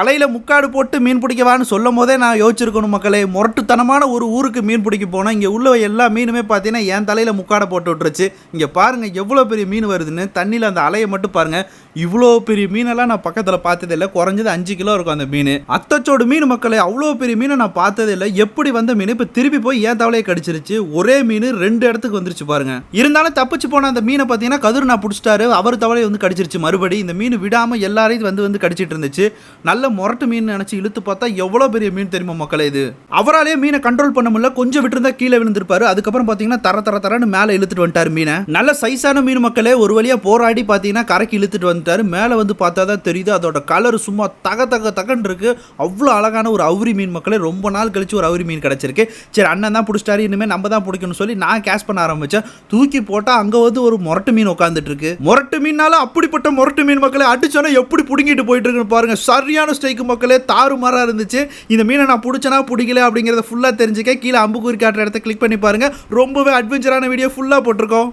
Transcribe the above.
தலையில் முக்காடு போட்டு மீன் பிடிக்கவான்னு சொல்லும் போதே நான் யோசிச்சிருக்கணும் மக்களே. முரட்டுத்தனமான ஒரு ஊருக்கு மீன் பிடிக்க போனோம் இங்கே உள்ள எல்லா மீனுமே பார்த்தீங்கன்னா என் தலையில் முக்காடை போட்டு விட்டுருச்சு. இங்கே பாருங்கள் எவ்வளோ பெரிய மீன் வருதுன்னு. தண்ணியில் அந்த அலையை மட்டும் பாருங்கள் இவ்வளோ பெரிய மீனெல்லாம் நான் பக்கத்தில் பார்த்ததே இல்லை. குறைஞ்சது அஞ்சு கிலோ இருக்கும் அந்த மீன். அத்தச்சோடு மீன் மக்களே அவ்வளோ பெரிய மீனை நான் பார்த்ததே இல்லை. எப்படி வந்த மீன்? இப்போ திருப்பி போய் ஏன் தவளையை கடிச்சிருச்சு. ஒரே மீன் ரெண்டு இடத்துக்கு வந்துருச்சு பாருங்க. இருந்தாலும் தப்பிச்சு போன அந்த மீனை பார்த்தீங்கன்னா கதிர் நான் பிடிச்சிட்டாரு. அவர் தவளையை வந்து கடிச்சிருச்சு. மறுபடி இந்த மீன் விடாமல் எல்லாரையும் வந்து வந்து கடிச்சிட்டு இருந்துச்சு. நல்ல முரட்டு மீன் நினைச்சு இழுத்து பார்த்தா எவ்வளோ பெரிய மீன் தெரியுமா மக்களே இது? அவராலே மீனை கண்ட்ரோல் பண்ண முடியல. கொஞ்சம் விட்டுருந்தா கீழே விழுந்திருப்பாரு. அதுக்கப்புறம் பார்த்தீங்கன்னா தர தர தரன்னு மேலே இழுத்துட்டு வந்துட்டார் மீனை. நல்ல சைஸான மீன் மக்களே ஒரு வழியா போராடி பார்த்தீங்கன்னா கரைக்கு இழுத்துட்டு வந்துட்டாரு. மேலே வந்து பார்த்தா தான் தெரியுது. அதோட கலர் சும்மா தக தக தகன்னு இருக்கு. அவ்வளோ அழகான ஒரு அவுரி மீன் மக்களே. ரொம்ப நாள் கழிச்சு ஒரு அவுரி மீன் கிடைச்சிருக்கு. சரி அண்ணன் தான் பிடிச்சிட்டாரு. இனிமேல் நம்ம தான் பிடிக்கணும்னு சொல்லி நான் கேஷ் பண்ண ஆரம்பிச்சேன். தூக்கி போட்டா அங்க வந்து ஒரு முரட்டு மீன் உட்காந்துட்டு இருக்கு. முரட்டு மீனால அப்படிப்பட்ட முரட்டு மீன் மக்களை அடிச்சோன்னா எப்படி பிடுங்கிட்டு போயிட்டு இருக்குன்னு பாருங்க. சரியான ஸ்ட்ரைக்கு மக்களே தாறுமாறா இருந்துச்சு. இந்த மீனை நான் பிடிச்சனா பிடிக்கல அப்படிங்கறத ஃபுல்லா தெரிஞ்சுக்க கீழே அம்புக்குறி காட்டுற இடத்த கிளிக் பண்ணி பாருங்க. ரொம்பவே அட்வென்ச்சரான வீடியோ ஃபுல்லா போட்டிருக்கோம்.